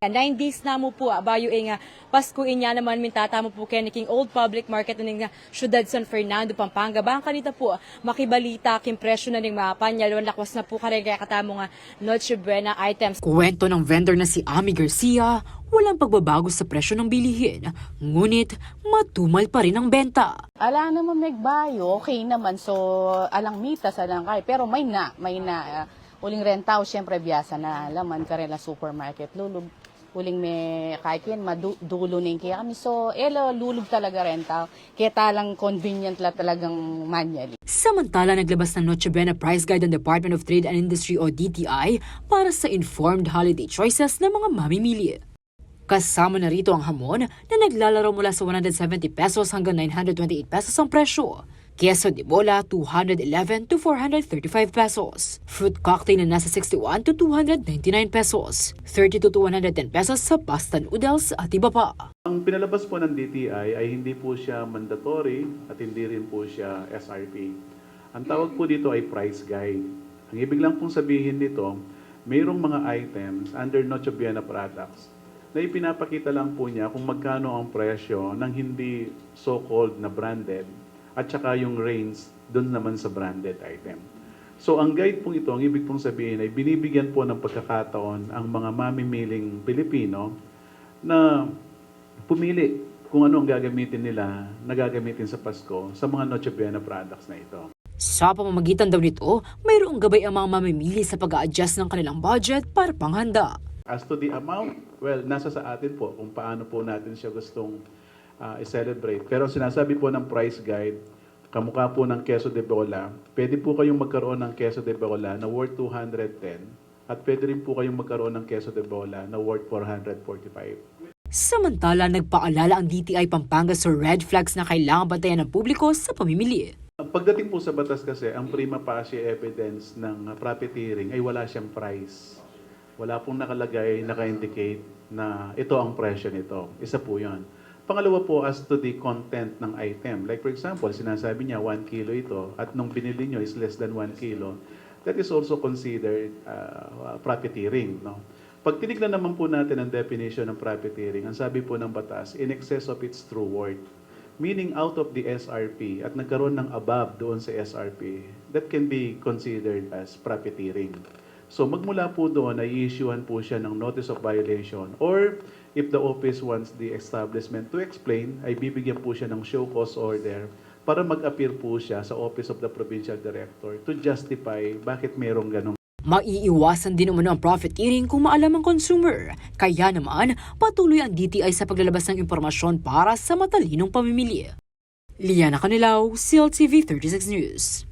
Nine days na mo po, abayo eh nga, Pasko inya naman min tatamo po kay king Old Public Market na nga syudad San Fernando, Pampanga. Bang kanita po, makibalita, kim presyo na ning mga panyalon, lakwas na po kare kaya katamo nga Noche Buena items. Kwento ng vendor na si Ami Garcia, walang pagbabago sa presyo ng bilihin, ngunit matumal pa rin ang benta. Ala naman nagbayo, okay naman. So, alang mitas, alang kay. Pero may na, may na. Uh, uling rentaw, syempre biyasa na laman karela supermarket. Lulog, uling may kaikin, madulo ning kaya kami. So, elo, lulog talaga rentaw. Kaya talang convenient la talagang manually. Samantala, naglabas ng Noche Buena Price Guide ang Department of Trade and Industry o DTI para sa informed holiday choices ng mga mamimili. Kasama na rito ang hamon na naglalaro mula sa 170 pesos hanggang 928 pesos ang presyo. Queso de bola, 211 to 435 pesos. Fruit cocktail na nasa 61 to 299 pesos. 30 to 210 pesos sa pasta noodles at iba pa. Ang pinalabas po ng DTI ay hindi po siya mandatory at hindi rin po siya SRP. Ang tawag po dito ay price guide. Ang ibig lang pong sabihin nito, mayroong mga items under Noche Buena products na ipinapakita lang po niya kung magkano ang presyo ng hindi so-called na branded at saka yung range doon naman sa branded item. So ang guide pong ito, ang ibig pong sabihin ay binibigyan po ng pagkakataon ang mga mamimiling Pilipino na pumili kung ano ang gagamitin nila na gagamitin sa Pasko sa mga Noche Buena products na ito. Sa pamamagitan daw nito, mayroong gabay ang mga mamimili sa pag adjust ng kanilang budget para panghanda. As to the amount, well, nasa sa atin po kung paano po natin siya gustong ah, i-celebrate. Pero sinasabi po ng price guide, kamukha po ng queso de bola, pwede po kayong magkaroon ng queso de bola na worth 210 at pwede rin po kayong magkaroon ng queso de bola na worth 445. Samantala, nagpaalala ang DTI Pampanga sa red flags na kailangan bantayan ng publiko sa pamimili. Pagdating po sa batas kasi, ang prima facie evidence ng profiteering ay wala siyang price. Wala pong nakalagay, naka-indicate na ito ang presyo nito. Isa po yon. Pangalawa po, as to the content ng item. Like for example, sinasabi niya 1 kilo ito at nung binili niyo is less than 1 kilo. That is also considered uh, profiteering. No? Pag tinignan naman po natin ang definition ng profiteering, ang sabi po ng batas, in excess of its true worth meaning out of the SRP at nagkaroon ng above doon sa SRP, that can be considered as profiteering. So magmula po doon ay i-issuehan po siya ng notice of violation or if the office wants the establishment to explain, ay bibigyan po siya ng show cause order para mag-appear po siya sa Office of the Provincial Director to justify bakit merong ganong Maiiwasan din naman ang profiteering kung maalam ang consumer. Kaya naman, patuloy ang DTI sa paglalabas ng impormasyon para sa matalinong pamimili. Liana Canilaw, CLTV 36 News.